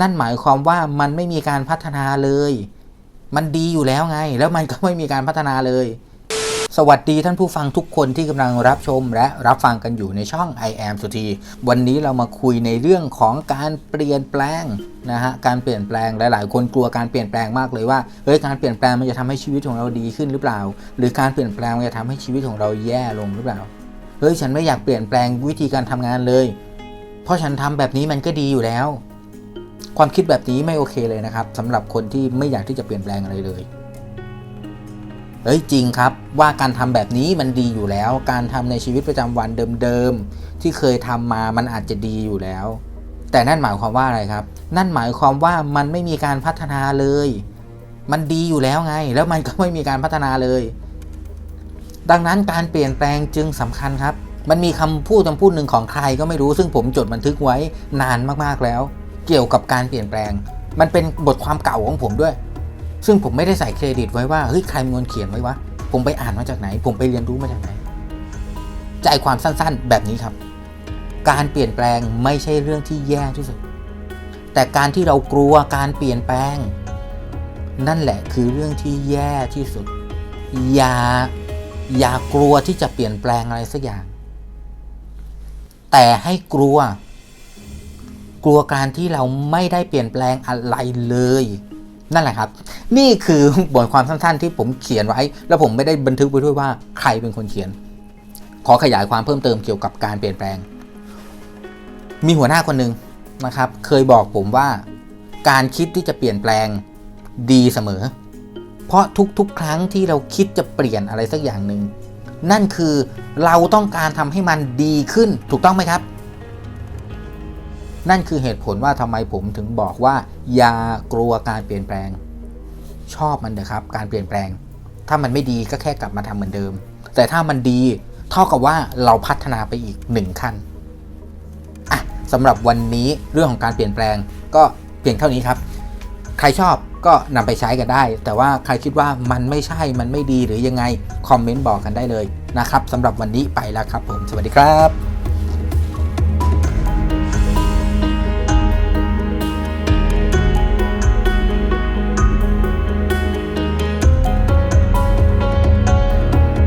นั่นหมายความว่ามันไม่มีการพัฒนาเลย มันดีอยู่แล้วไง แล้วมันก็ไม่มีการพัฒนาเลย สวัสดีท่านผู้ฟังทุกคนที่กำลังรับชมและรับฟังกันอยู่ในช่อง I am สุธีวันนี้เรามาคุยในเรื่องของการเปลี่ยนแปลงนะฮะ การเปลี่ยนแปลงหลาย ๆ คนกลัวการเปลี่ยนแปลงมากเลยว่า เฮ้ย การเปลี่ยนแปลงมันจะทำให้ชีวิตของเราดีขึ้นหรือเปล่า หรือการเปลี่ยนแปลงมันจะทำให้ชีวิตของเราแย่ลงหรือเปล่า เฮ้ย ฉันไม่อยากเปลี่ยนแปลงวิธีการทำงานเลย เพราะฉันทำแบบนี้มันก็ดีอยู่แล้ว ความคิดแบบนี้ไม่โอเคเลยนะครับสำหรับคนที่ไม่อยากที่จะเปลี่ยนแปลงอะไรเลยเอ้ยจริงครับว่าการทำแบบนี้มันดีอยู่แล้ว การทำในชีวิตประจำวันเดิมๆที่เคยทำมามันอาจจะดีอยู่แล้ว แต่นั่นหมายความว่าอะไรครับ นั่นหมายความว่ามันไม่มีการพัฒนาเลย มันดีอยู่แล้วไง แล้วมันก็ไม่มีการพัฒนาเลย ดังนั้นการเปลี่ยนแปลงจึงสำคัญครับ มันมีคำพูดคำพูดหนึ่งของใครก็ไม่รู้ซึ่งผมจดบันทึกไว้นานมากๆแล้ว เกี่ยวกับการเปลี่ยนแปลง มันเป็นบทความเก่าของผมด้วย ซึ่งผมไม่ได้ใส่เครดิตไว้ว่าเฮ้ยใครเป็นคนเขียนไว้วะผมไปอ่านมาจากไหน ผมไปเรียนรู้มาจากไหน ใจความสั้นๆ แบบนี้ครับ การเปลี่ยนแปลงไม่ใช่เรื่องที่แย่ที่สุด แต่การที่เรากลัวการเปลี่ยนแปลง นั่นแหละคือเรื่องที่แย่ที่สุด อย่าอย่ากลัวที่จะเปลี่ยนแปลงอะไรสักอย่าง แต่ให้กลัว กลัวการที่เราไม่ได้เปลี่ยนแปลงอะไรเลย นั่นแหละครับ นี่คือบทความสั้นๆ ที่ผมเขียนไว้ แล้วผมไม่ได้บันทึกไว้ด้วยว่าใครเป็นคนเขียน ขอขยายความเพิ่มเติมเกี่ยวกับการเปลี่ยนแปลง มีหัวหน้าคนหนึ่งนะครับ เคยบอกผมว่า การคิดที่จะเปลี่ยนแปลงดีเสมอ เพราะทุกๆ ครั้งที่เราคิดจะเปลี่ยนอะไรสักอย่างหนึ่งนั่นคือเราต้องการทำให้มันดีขึ้นถูกต้องไหมครับ นั่นคือเหตุผลว่าทำไมผมถึงบอกว่า อย่ากลัวการเปลี่ยนแปลง ชอบมันเถอะครับ การเปลี่ยนแปลง ถ้ามันไม่ดีก็แค่กลับมาทำเหมือนเดิม แต่ถ้ามันดีเท่ากับว่าเราพัฒนาไปอีกหนึ่งขั้นอะสำหรับวันนี้เรื่องของการเปลี่ยนแปลงก็เพียงเท่านี้ครับ ใครชอบก็นำไปใช้กันได้ แต่ว่าใครคิดว่ามันไม่ใช่มันไม่ดีหรือยังไงคอมเมนต์บอกกันได้เลยนะครับสำหรับวันนี้ไปแล้วครับผม สวัสดีครับ